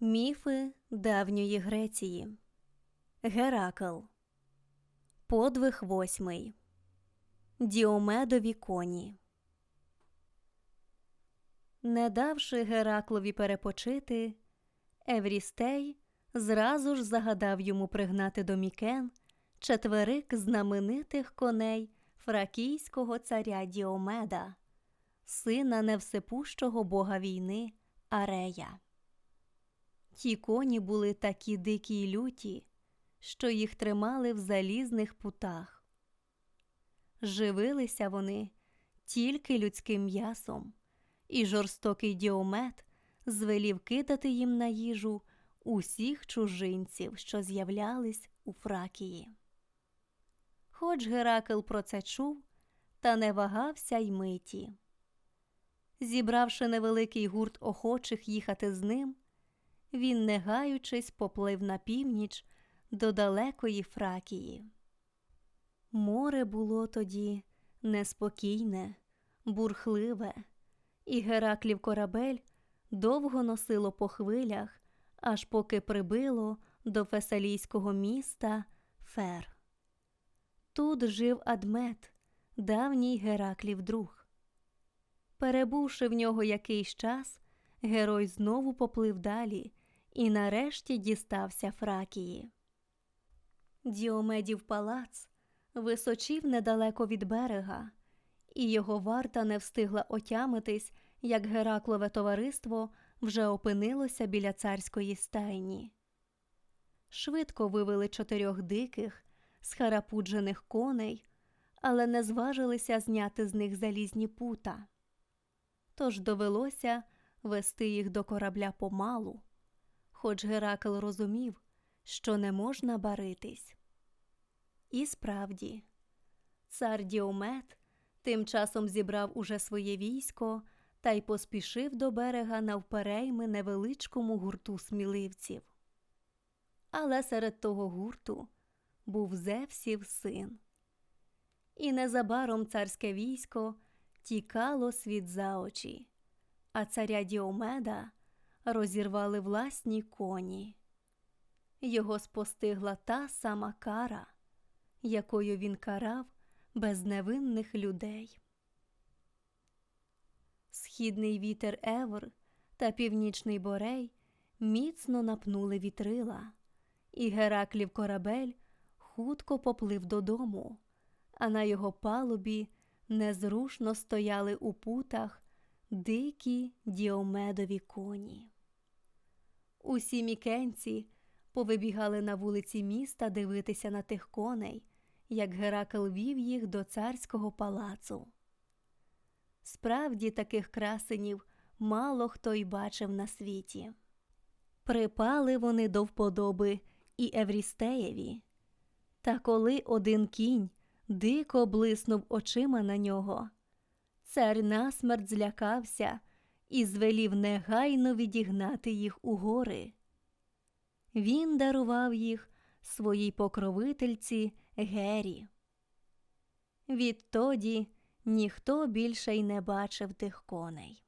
Міфи давньої Греції. Геракл. Подвиг восьмий. Діомедові коні. Не давши Гераклові перепочити, Еврістей зразу ж загадав йому пригнати до Мікен четверик знаменитих коней фракійського царя Діомеда, сина невсепущого бога війни Арея. Ті коні були такі дикі й люті, що їх тримали в залізних путах. Живилися вони тільки людським м'ясом, і жорстокий діомет звелів кидати їм на їжу усіх чужинців, що з'являлись у Фракії. Хоч Геракл про це чув, та не вагався й миті. Зібравши невеликий гурт охочих їхати з ним, він, не гаючись, поплив на північ до далекої Фракії. Море було тоді неспокійне, бурхливе, і Гераклів корабель довго носило по хвилях, аж поки прибило до фесалійського міста Фер. Тут жив Адмет, давній Гераклів друг. Перебувши в нього якийсь час, герой знову поплив далі і нарешті дістався Фракії. Діомедів палац височив недалеко від берега, і його варта не встигла отямитись, як Гераклове товариство вже опинилося біля царської стайні. Швидко вивели чотирьох диких, схарапуджених коней, але не зважилися зняти з них залізні пута. Тож довелося вести їх до корабля помалу, хоч Геракл розумів, що не можна баритись. І справді, цар Діомет тим часом зібрав уже своє військо та й поспішив до берега навперейми невеличкому гурту сміливців. Але серед того гурту був Зевсів син. І незабаром царське військо тікало світ за очі, а царя Діомеда розірвали власні коні. Його спостигла та сама кара, якою він карав безневинних людей. Східний вітер Евр та північний Борей міцно напнули вітрила, і Гераклів корабель хутко поплив додому, а на його палубі незрушно стояли у путах дикі діомедові коні. Усі мікенці повибігали на вулиці міста дивитися на тих коней, як Геракл вів їх до царського палацу. Справді таких красенів мало хто й бачив на світі. Припали вони до вподоби і Еврістеєві. Та коли один кінь дико блиснув очима на нього, цар насмерть злякався і звелів негайно відігнати їх у гори. Він дарував їх своїй покровительці Гері. Відтоді ніхто більше й не бачив тих коней.